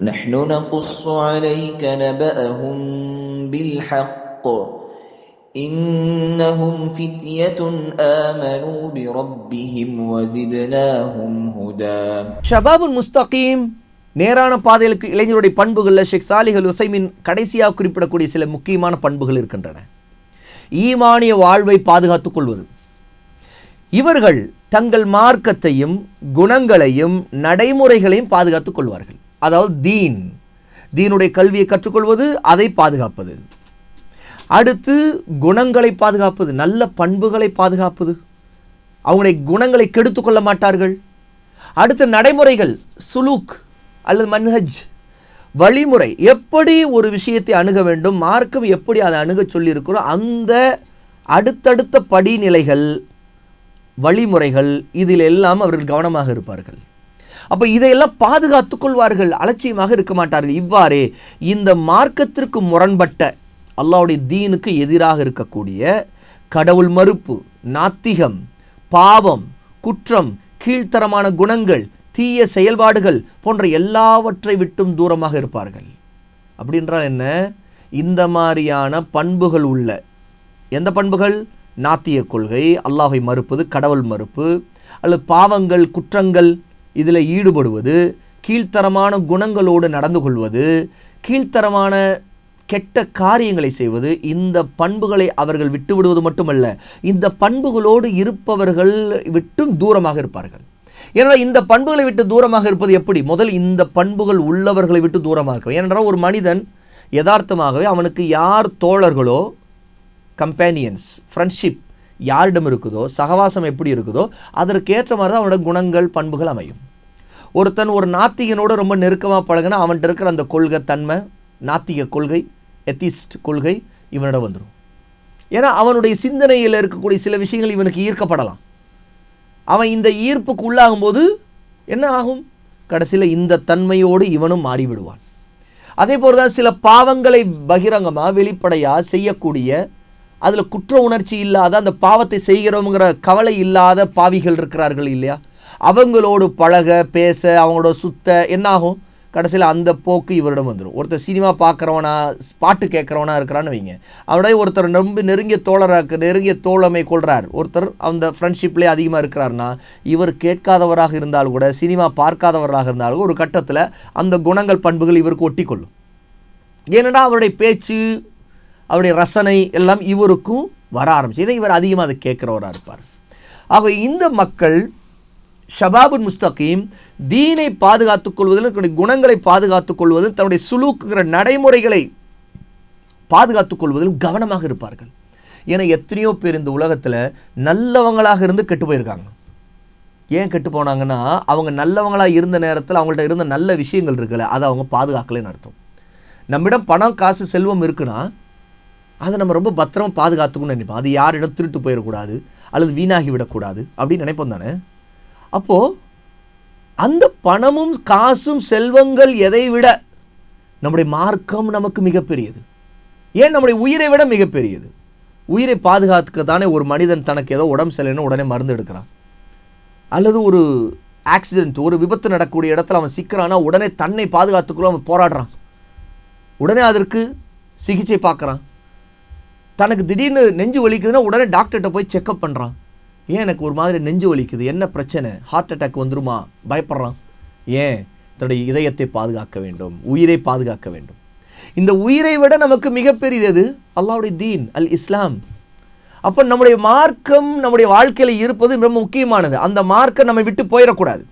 نحن نقص عليك نبأهم بالحق إنهم فتية آمنوا بربهم وزدناهم هدى ஷபாபுல் முஸ்தகீம் நேரான பாதைகளுக்கு இளைஞருடைய பண்புகளில் ஷேக் சாலிஹல் உசைமின் கடைசியாக குறிப்பிடக்கூடிய சில முக்கியமான பண்புகள் இருக்கின்றன ஈமானிய வாழ்வை பாதுகாத்துக் கொள்வது இவர்கள் தங்கள் மார்க்கத்தையும் குணங்களையும் நடைமுறைகளையும் பாதுகாத்துக் கொள்வார்கள் அதாவது தீன். தீனுடைய கல்வியை கற்றுக்கொள்வது அதை பாதுகாப்பது. அடுத்து குணங்களை பாதுகாப்பது நல்ல பண்புகளை பாதுகாப்பது. அவங்களுடைய குணங்களை கெடுத்து கொள்ள மாட்டார்கள். அடுத்த நடைமுறைகள் சுலூக் அல்லது மன்ஹஜ். வழிமுறை எப்படி ஒரு விஷயத்தை அணுக வேண்டும் மார்க்கம் எப்படி அதை அணுகச் சொல்லியிருக்கிறோம் அந்த அடுத்தடுத்த படிநிலைகள் வழிமுறைகள் இதில் எல்லாம் அவர்கள் கவனமாக இருப்பார்கள். அப்போ இதையெல்லாம் பாதுகாத்து கொள்வார்கள் அலட்சியமாக இருக்க மாட்டார்கள். இவ்வாறே இந்த மார்க்கத்திற்கு முரண்பட்ட அல்லாவுடைய தீனுக்கு எதிராக இருக்கக்கூடிய கடவுள் மறுப்பு நாத்திகம் பாவம் குற்றம் கீழ்த்தரமான குணங்கள் தீய செயல்பாடுகள் போன்ற எல்லாவற்றை விட்டும் தூரமாக இருப்பார்கள். அப்படின்றால் என்ன? இந்த மாதிரியான பண்புகள் உள்ள எந்த பண்புகள்? நாத்திய கொள்கை அல்லாஹை மறுப்பது கடவுள் மறுப்பு அல்லது பாவங்கள் குற்றங்கள் இதில் ஈடுபடுவது கீழ்த்தரமான குணங்களோடு நடந்து கொள்வது கீழ்த்தரமான கெட்ட காரியங்களை செய்வது இந்த பண்புகளை அவர்கள் விட்டுவிடுவது மட்டுமல்ல இந்த பண்புகளோடு இருப்பவர்கள் விட்டும் தூரமாக இருப்பார்கள். ஏனென்றால் இந்த பண்புகளை விட்டு தூரமாக இருப்பது எப்படி? முதல் இந்த பண்புகள் உள்ளவர்களை விட்டு தூரமாக இருக்கும். ஏனென்றால் ஒரு மனிதன் யதார்த்தமாகவே அவனுக்கு யார் தோழர்களோ கம்பேனியன்ஸ் ஃப்ரெண்ட்ஷிப் யாரிடம் இருக்குதோ சகவாசம் எப்படி இருக்குதோ அதற்கேற்ற மாதிரி தான் அவனோட குணங்கள் பண்புகள் அமையும். ஒருத்தன் ஒரு நாத்திகனோட ரொம்ப நெருக்கமாக பழகினா அவன்கிட்ட இருக்கிற அந்த கொள்கை தன்மை நாத்திக கொள்கை எத்திஸ்ட் கொள்கை இவனோட வந்துடும் ஏன்னா அவனுடைய சிந்தனையில் இருக்கக்கூடிய சில விஷயங்கள் இவனுக்கு ஈர்க்கப்படலாம். அவன் இந்த ஈர்ப்புக்கு உள்ளாகும்போது என்ன ஆகும்? கடைசியில் இந்த தன்மையோடு இவனும் மாறிவிடுவான். அதே போல தான் சில பாவங்களை பகிரங்கமாக வெளிப்படையாக செய்யக்கூடிய அதில் குற்ற உணர்ச்சி இல்லாத அந்த பாவத்தை செய்கிறோங்கிற கவலை இல்லாத பாவிகள் இருக்கிறார்கள் இல்லையா? அவங்களோடு பழக பேச அவங்களோட சுத்த என்னாகும்? கடைசியில் அந்த போக்கு இவரிடம் வந்துடும் ஒருத்தர் சினிமா பார்க்குறவனா பாட்டு கேட்குறவனா இருக்கிறான்னு வைங்க. அவருடைய ஒருத்தர் ரொம்ப நெருங்கிய தோழராக நெருங்கிய தோழமை கொள்கிறார் ஒருத்தர் அந்த ஃப்ரெண்ட்ஷிப்லேயே அதிகமாக இருக்கிறாருன்னா இவர் கேட்காதவராக இருந்தாலும் கூட சினிமா பார்க்காதவராக இருந்தாலும் ஒரு கட்டத்தில் அந்த குணங்கள் பண்புகள் இவருக்கு ஒட்டிக்கொள்ளும். ஏனென்னா அவருடைய பேச்சு அவருடைய ரசனை எல்லாம் இவருக்கும் வர ஆரம்பிச்சு. ஏன்னா இவர் அதிகமாக அதை கேட்குறவராக இருப்பார். ஆக இந்த மக்கள் ஷபாபுன் முஸ்தகீம் தீனை பாதுகாத்துக் கொள்வதிலும் தன்னுடைய குணங்களை பாதுகாத்துக் கொள்வதிலும் தன்னுடைய சுலூக்குகிற நடைமுறைகளை பாதுகாத்துக் கொள்வதிலும் கவனமாக இருப்பார்கள். ஏன்னா எத்தனையோ பேர் இந்த உலகத்தில் நல்லவங்களாக இருந்து கெட்டு போயிருக்காங்க. ஏன் கெட்டு போனாங்கன்னா அவங்க நல்லவங்களாக இருந்த நேரத்தில் அவங்கள்ட்ட இருந்த நல்ல விஷயங்கள் இருக்குல்ல அதை அவங்க பாதுகாக்கலைன்னு அர்த்தம். நம்மிடம் பணம் காசு செல்வம் இருக்குன்னா அதை நம்ம ரொம்ப பத்திரமாக பாதுகாத்துக்கணும்னு நினைப்போம். அது யாரிடம் திருட்டு போயிடக்கூடாது அல்லது வீணாகி விடக்கூடாது அப்படின்னு நினைப்போம் தானே? அப்போது அந்த பணமும் காசும் செல்வங்கள் எதை விட நம்முடைய மார்க்கம் நமக்கு மிகப்பெரியது? ஏன் நம்முடைய உயிரை விட மிகப்பெரியது? உயிரை பாதுகாத்துக்க தானே ஒரு மனிதன் தனக்கு ஏதோ உடம்பு சரியில்லைன்னு உடனே மருந்து எடுக்கிறான். அல்லது ஒரு ஆக்சிடென்ட் ஒரு விபத்து நடக்கக்கூடிய இடத்துல அவன் சிக்கிறானா உடனே தன்னை பாதுகாத்துக்குள்ள அவன் போராடுறான். உடனே அதற்கு சிகிச்சை பார்க்குறான். தனக்கு திடீர்னு நெஞ்சு வலிக்குதுன்னா உடனே டாக்டர்கிட்ட போய் செக்கப் பண்ணுறான் ஏன் எனக்கு ஒரு மாதிரி நெஞ்சு வலிக்குது? என்ன பிரச்சனை? ஹார்ட் அட்டாக் வந்துருமா? பயப்படுறான். ஏன்? தன்னுடைய இதயத்தை பாதுகாக்க வேண்டும். உயிரை பாதுகாக்க வேண்டும். இந்த உயிரை விட நமக்கு மிகப்பெரியது எது? அல்லாவுடைய தீன் அல் இஸ்லாம். அப்போ நம்முடைய மார்க்கம் நம்முடைய வாழ்க்கையில் இருப்பது ரொம்ப முக்கியமானது. அந்த மார்க்கம் நம்மை விட்டு போயிடக்கூடாது.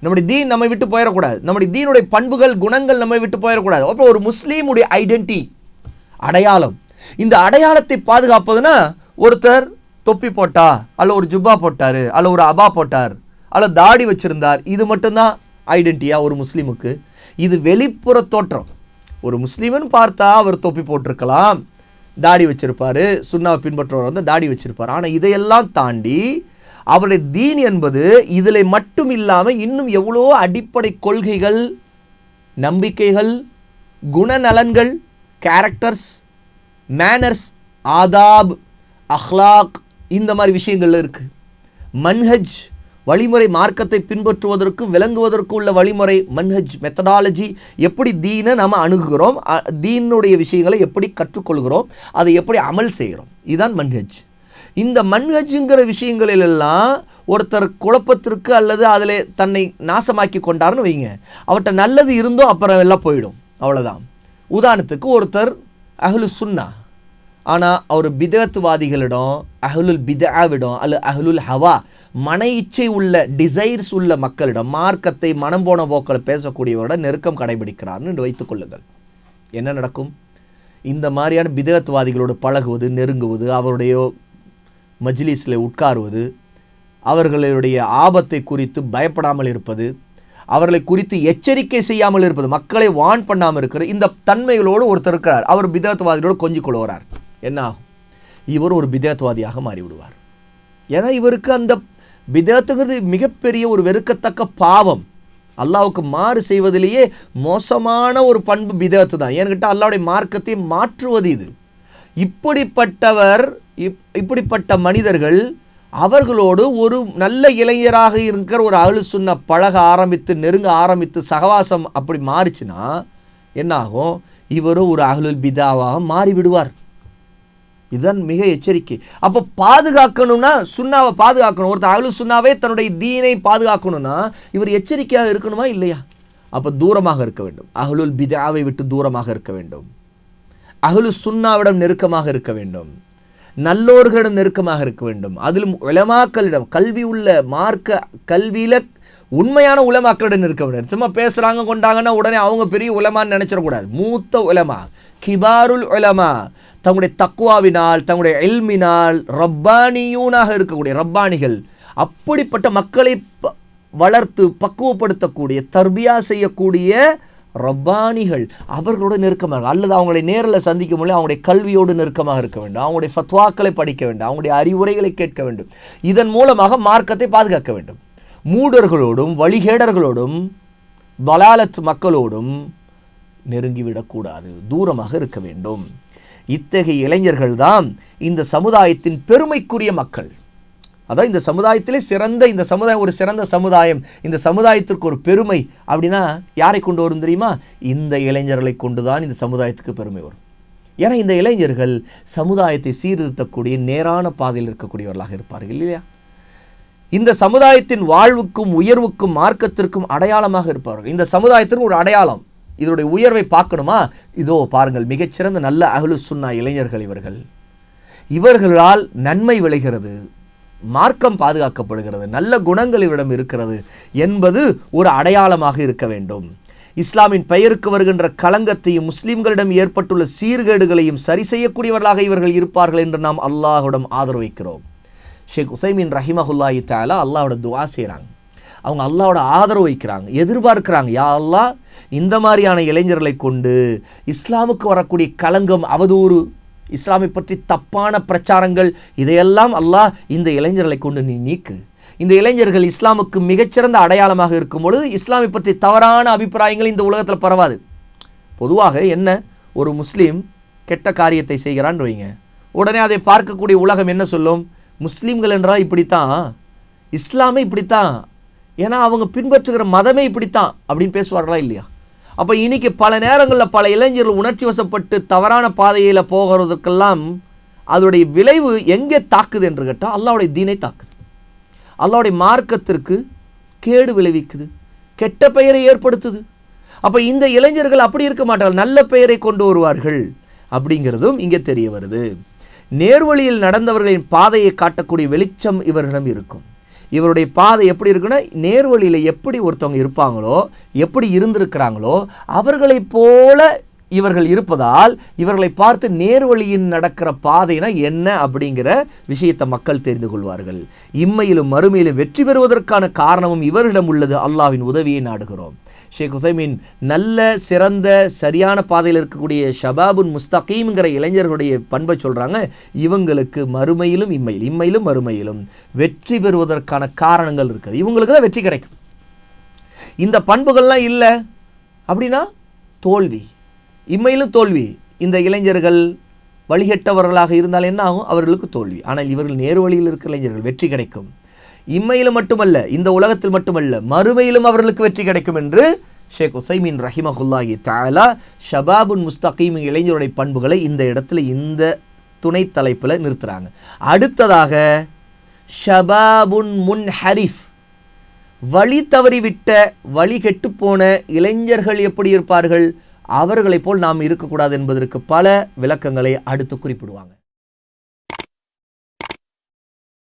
நம்முடைய தீன் நம்மை விட்டு போயிடக்கூடாது. நம்முடைய தீனுடைய பண்புகள் குணங்கள் நம்மை விட்டு போயிடக்கூடாது. அப்போ ஒரு முஸ்லீமுடைய ஐடென்டி அடையாளம் இந்த அடையாளத்தை பாதுகாப்பதுனா ஒருத்தர் தொப்பி போட்டா அல்ல ஒரு ஜுப்பா போட்டார் அல்ல ஒரு அபா போட்டார் அல்ல தாடி வச்சுருந்தார் இது மட்டும்தான் ஐடென்டியா ஒரு முஸ்லீமுக்கு. இது வெளிப்புற தோற்றம். ஒரு முஸ்லீம்னு பார்த்தா அவர் தொப்பி போட்டிருக்கலாம் தாடி வச்சுருப்பார் சுண்ணாவை பின்பற்றுவர் வந்து தாடி வச்சிருப்பார். ஆனால் இதையெல்லாம் தாண்டி அவருடைய தீன் என்பது இதில் மட்டும் இல்லாமல் இன்னும் எவ்வளோ அடிப்படை கொள்கைகள் நம்பிக்கைகள் குணநலன்கள் கேரக்டர்ஸ் மேனர்ஸ் ஆதாப் அஹ்லாக் இந்த மாதிரி விஷயங்கள்ல இருக்குது மன்ஹஜ் வழிமுறை மார்க்கத்தை பின்பற்றுவதற்கு விளங்குவதற்கு உள்ள வழிமுறை மன்ஹஜ் மெத்தடாலஜி எப்படி தீனை நம்ம அணுகுகிறோம் தீனுடைய விஷயங்களை எப்படி கற்றுக்கொள்கிறோம் அதை எப்படி அமல் செய்கிறோம். இதுதான் மன்ஹஜ் இந்த மன்ஹஜ்ங்கிற விஷயங்களிலெல்லாம் ஒருத்தர் குழப்பத்திற்கு அல்லது அதில் தன்னை நாசமாக்கி கொண்டாருன்னு வைங்க. அவர்கிட்ட நல்லது இருந்தோ அப்புறம் எல்லாம் போயிடும். அவ்வளோதான் உதாரணத்துக்கு ஒருத்தர் அஹ்லு சுன்னா. ஆனால் அவர் பிதத்துவாதிகளிடம் அஹ்லுல் பிதாவிடம் அல்லது அஹ்லுல் ஹவா மன இச்சை உள்ள டிசைர்ஸ் உள்ள மக்களிடம் மார்க்கத்தை மனம் போன போக்கில் பேசக்கூடியவரோட நெருக்கம் கடைபிடிக்கிறார்னு வைத்துக் கொள்ளுங்கள். என்ன நடக்கும்? இந்த மாதிரியான பிதத்துவாதிகளோடு பழகுவது நெருங்குவது அவருடைய மஜ்லிஸில் உட்காருவது அவர்களுடைய ஆபத்தை குறித்து பயப்படாமல் இருப்பது அவர்களை குறித்து எச்சரிக்கை செய்யாமல் இருப்பது மக்களை வான் பண்ணாமல் இருக்கிற இந்த தன்மைகளோடு ஒருத்தர் இருக்கிறார். அவர் பிதத்துவாதிகளோடு கொஞ்சிக் கொள்கிறார் என்ன ஆகும்? இவர் ஒரு பிதத்துவாதியாக மாறிவிடுவார். ஏன்னா இவருக்கு அந்த பிதத்துங்கிறது மிகப்பெரிய ஒரு வெறுக்கத்தக்க பாவம். அல்லாவுக்கு மாறு செய்வதிலேயே மோசமான ஒரு பண்பு பிதத்து தான். ஏன்னு கேட்டால் அல்லாவுடைய மார்க்கத்தை மாற்றுவது இது. இப்படிப்பட்டவர் இப் இப்படிப்பட்ட மனிதர்கள் அவர்களோடு ஒரு நல்ல இளைஞராக இருக்கிற ஒரு அழு சுண்ண பழக ஆரம்பித்து நெருங்க ஆரம்பித்து சகவாசம் அப்படி மாறிச்சுன்னா என்னாகும்? இவரும் ஒரு அகலுல் பிதாவாக மாறிவிடுவார். இதுதான் மிக எச்சரிக்கை. அப்போ பாதுகாக்கணும்னா சுண்ணாவை பாதுகாக்கணும். ஒருத்தர் அகலு சுண்ணாவே தன்னுடைய தீனை பாதுகாக்கணும்னா இவர் எச்சரிக்கையாக இருக்கணுமா இல்லையா? அப்போ தூரமாக இருக்க வேண்டும். அகலுல் பிதாவை விட்டு தூரமாக இருக்க வேண்டும். அகலு சுன்னாவிடம் நெருக்கமாக இருக்க வேண்டும். நல்லோர்களிடம் நெருக்கமாக இருக்க வேண்டும். அதிலும் உலமாக்களிடம் கல்வி உள்ள மார்க்க கல்வியில் உண்மையான உலமாக்களிடம் இருக்க வேண்டும். சும்மா பேசுகிறாங்க கொண்டாங்கன்னா உடனே அவங்க பெரிய உலமான்னு நினச்சிடக்கூடாது. மூத்த உலமா கிபாருல் உலமா தங்களுடைய தக்குவாவினால் தங்களுடைய எல்மினால் ரப்பானியூனாக இருக்கக்கூடிய ரப்பானிகள் அப்படிப்பட்ட மக்களை ப- வளர்த்து பக்குவப்படுத்தக்கூடிய தர்பியா செய்யக்கூடிய ரப்பானிகள் அவர்களோட நெருக்கமாக அல்லது அவங்களை நேரில் சந்திக்கும் பொழுது அவங்களுடைய கல்வியோடு நெருக்கமாக இருக்க வேண்டும். அவங்களுடைய ஃபத்வாக்களை படிக்க வேண்டும். அவங்களுடைய அறிவுரைகளை கேட்க வேண்டும். இதன் மூலமாக மார்க்கத்தை பாதுகாக்க வேண்டும். மூடர்களோடும் வழிகேடர்களோடும் வலாலத் மக்களோடும் நெருங்கிவிடக்கூடாது. தூரமாக இருக்க வேண்டும். இத்தகைய இளைஞர்கள்தான் இந்த சமுதாயத்தின் பெருமைக்குரிய மக்கள். அதான் இந்த சமுதாயத்திலே சிறந்த இந்த சமுதாயம் ஒரு சிறந்த சமுதாயம் இந்த சமுதாயத்திற்கு ஒரு பெருமை அப்படின்னா யாரை கொண்டு வரும் தெரியுமா? இந்த இளைஞர்களை கொண்டு தான் இந்த சமுதாயத்துக்கு பெருமை வரும். ஏன்னா இந்த இளைஞர்கள் சமுதாயத்தை சீர்திருத்தக்கூடிய நேரான பாதையில் இருக்கக்கூடியவர்களாக இருப்பார்கள் இல்லையா? இந்த சமுதாயத்தின் வாழ்வுக்கும் உயர்வுக்கும் மார்க்கத்திற்கும் அடையாளமாக இருப்பார்கள் இந்த சமுதாயத்திற்கு ஒரு அடையாளம். இதனுடைய உயர்வை பார்க்கணுமா? இதோ பாருங்கள் மிகச்சிறந்த நல்ல அகலு சுன்னா இளைஞர்கள் இவர்கள். இவர்களால் நன்மை விளைகிறது. மார்க்கம் பாதுகாக்கப்படுகிறது நல்ல குணங்கள் இவரிடம் இருக்கிறது என்பது ஒரு அடையாளமாக இருக்க வேண்டும். இஸ்லாமின் பெயருக்கு வருகின்ற களங்கத்தையும் முஸ்லிம்களிடம் ஏற்பட்டுள்ள சீர்கேடுகளையும் சரி செய்யக்கூடியவர்களாக இவர்கள் இருப்பார்கள் என்று நாம் அல்லாஹ்விடம் ஆதரவைக்கிறோம் ஷேக் உசைமின் ரஹிமஹுல்லாஹி தாலா அல்லாவோட துவா செய்கிறாங்க அவங்க அல்லாவோட ஆதரவு வைக்கிறாங்க எதிர்பார்க்கிறாங்க யா அல்லாஹ் இந்த மாதிரியான இளைஞர்களை கொண்டு இஸ்லாமுக்கு வரக்கூடிய களங்கம் அவதூறு இஸ்லாமை பற்றி தப்பான பிரச்சாரங்கள் இதையெல்லாம் அல்லாஹ் இந்த இளைஞர்களை கொண்டு நீ நீக்கு. இந்த இளைஞர்கள் இஸ்லாமுக்கு மிகச்சிறந்த அடையாளமாக இருக்கும் பொழுது இஸ்லாமை பற்றி தவறான அபிப்பிராயங்கள் இந்த உலகத்தில் பரவாது. பொதுவாக என்ன? ஒரு முஸ்லீம் கெட்ட காரியத்தை செய்கிறான்னு வைங்க. உடனே அதை பார்க்கக்கூடிய உலகம் என்ன சொல்லும்? முஸ்லீம்கள் என்றால் இப்படித்தான் இஸ்லாமே இப்படித்தான் ஏன்னா அவங்க பின்பற்றுகிற மதமே இப்படித்தான் அப்படின்னு பேசுவார்களா இல்லையா? அப்போ இன்னைக்கு பல நேரங்களில் பல இளைஞர்கள் உணர்ச்சி வசப்பட்டு தவறான பாதையில் போகிறதுக்கெல்லாம் அதோடைய விளைவு எங்கே தாக்குது என்று கேட்டால் அல்லாவுடைய தீனை தாக்குது. அல்லாவுடைய மார்க்கத்திற்கு கேடு விளைவிக்குது. கெட்ட பெயரை ஏற்படுத்துது. அப்போ இந்த இளைஞர்கள் அப்படி இருக்க மாட்டார்கள். நல்ல பெயரை கொண்டு வருவார்கள் அப்படிங்கிறதும் இங்கே தெரிய வருது. நேர்வழியில் நடந்தவர்களின் பாதையை காட்டக்கூடிய வெளிச்சம் இவரிடம் இருக்கும். இவருடைய பாதை எப்படி இருக்குன்னா நேர்வழியில் எப்படி ஒருத்தவங்க இருப்பாங்களோ எப்படி இருந்திருக்கிறாங்களோ அவர்களைப் போல இவர்கள் இருப்பதால் இவர்களை பார்த்து நேர்வழியில் நடக்கிற பாதைனா என்ன அப்படிங்கிற விஷயத்தை மக்கள் தெரிந்து கொள்வார்கள். இம்மையிலும் மறுமையிலும் வெற்றி பெறுவதற்கான காரணமும் இவரிடம் உள்ளது. அல்லாஹ்வின் உதவியை நாடுகிறோம். ஷேக் ஹுசைமின் நல்ல சிறந்த சரியான பாதையில் இருக்கக்கூடிய ஷபாபுன் முஸ்தகீம்ங்கிற இளைஞர்களுடைய பண்பை சொல்கிறாங்க இவங்களுக்கு மறுமையிலும் இம்மையில் இம்மையிலும் மறுமையிலும் வெற்றி பெறுவதற்கான காரணங்கள் இருக்குது. இவங்களுக்கு தான் வெற்றி கிடைக்கும். இந்த பண்புகள்லாம் இல்லை அப்படின்னா தோல்வி. இம்மையிலும் தோல்வி. இந்த இளைஞர்கள் வழிகட்டவர்களாக இருந்தால் என்ன ஆகும்? அவர்களுக்கு தோல்வி. ஆனால் இவர்கள் நேரு வழியில் இருக்கிற இளைஞர்கள் வெற்றி கிடைக்கும். இம்மையிலும் மட்டுமல்ல இந்த உலகத்தில் மட்டுமல்ல மறுமையிலும் அவர்களுக்கு வெற்றி கிடைக்கும் என்று ஷேக் உசைமின் ரஹிமஹுல்லாஹி தாலா ஷபாபுன் முஸ்தகீம் இளைஞருடைய பண்புகளை இந்த இடத்துல இந்த துணை தலைப்பில் நிறுத்துகிறாங்க அடுத்ததாக ஷபாபுன் முன் ஹரிஃப் வழி தவறிவிட்ட வழி கெட்டுப்போன இளைஞர்கள் எப்படி இருப்பார்கள்? அவர்களைப் போல் நாம் இருக்கக்கூடாது என்பதற்கு பல விளக்கங்களை அடுத்து குறிப்பிடுவாங்க.